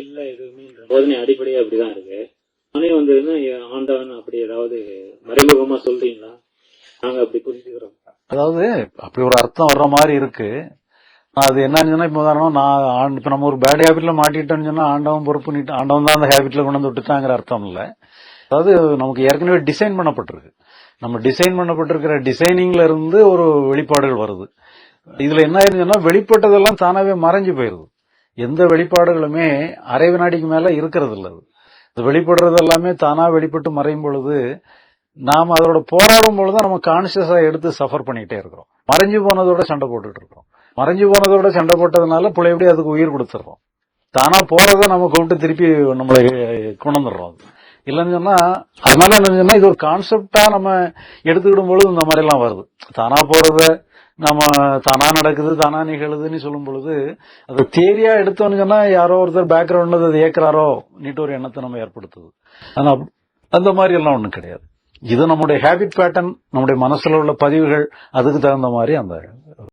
இல்ல போதனை அடிப்படையே அப்படிதான் இருக்கு. ஆனே வந்ததுன்னா ஆண்டவன் அப்படி ஏதாவது மறைமுகமா சொல்றீங்களா? நாங்க அப்படி புரிஞ்சுக்கிறோம். அதாவது அப்படி ஒரு அர்த்தம் வர்ற மாதிரி இருக்கு. அது என்னன்னு சொன்னா இப்ப உதாரணம் நான் இப்ப நம்ம ஒரு பேட் ஹேபிட்ல மாட்டிட்டோம்னு சொன்னா ஆண்டவன் பொறுப்பு நீட்டு ஆண்டவன் தான் அந்த ஹேபிட்ல கொண்டு வந்து விட்டுட்டாங்கிற அர்த்தம் இல்ல. அதாவது நமக்கு ஏற்கனவே டிசைன் பண்ணப்பட்டிருக்கு. நம்ம டிசைன் பண்ணப்பட்டிருக்கிற டிசைனிங்ல இருந்து ஒரு வெளிப்பாடுகள் வருது. இதுல என்ன ஆயிருந்துச்சுன்னா வெளிப்பட்டதெல்லாம் தானாவே மறைஞ்சு போயிருது. எந்த வெளிப்பாடுகளுமே அரை வினாடிக்கு மேலே இருக்கிறது இல்லை அது. இது வெளிப்படுறது எல்லாமே தானாக வெளிப்பட்டு மறையும் பொழுது நாம் அதோட போராடும் பொழுது நம்ம கான்சியஸாக எடுத்து சஃபர் பண்ணிக்கிட்டே இருக்கிறோம். மறைஞ்சு போனதோட சண்டை போட்டுட்டு இருக்கோம் மறைஞ்சு போனதோட சண்டை போட்டதுனால புழையபடி அதுக்கு உயிர் கொடுத்துறோம்? தானா போறத நம்ம கூப்பிட்டு திருப்பி நம்மளை கொண்டு அது. இல்லைன்னு சொன்னா அதனால என்ன சொன்னா இது ஒரு கான்செப்டா நம்ம எடுத்துக்கிடும் பொழுது இந்த மாதிரி எல்லாம் வருது. தானா போறத நம்ம தானா நடக்குது தானா நிகழுதுன்னு சொல்லும் பொழுது அதை தேரியா எடுத்தோன்னு சொன்னா யாரோ ஒருத்தர் பேக்ரவுண்ட்ல அதை ஏக்கிறாரோ நீட்டு ஒரு எண்ணத்தை நம்ம ஏற்படுத்துது. ஆனா அந்த மாதிரி எல்லாம் ஒன்றும் கிடையாது. இது நம்முடைய ஹேபிட் பேட்டர்ன் நம்முடைய மனசுல உள்ள பதிவுகள் அதுக்கு தகுந்த மாதிரி அந்த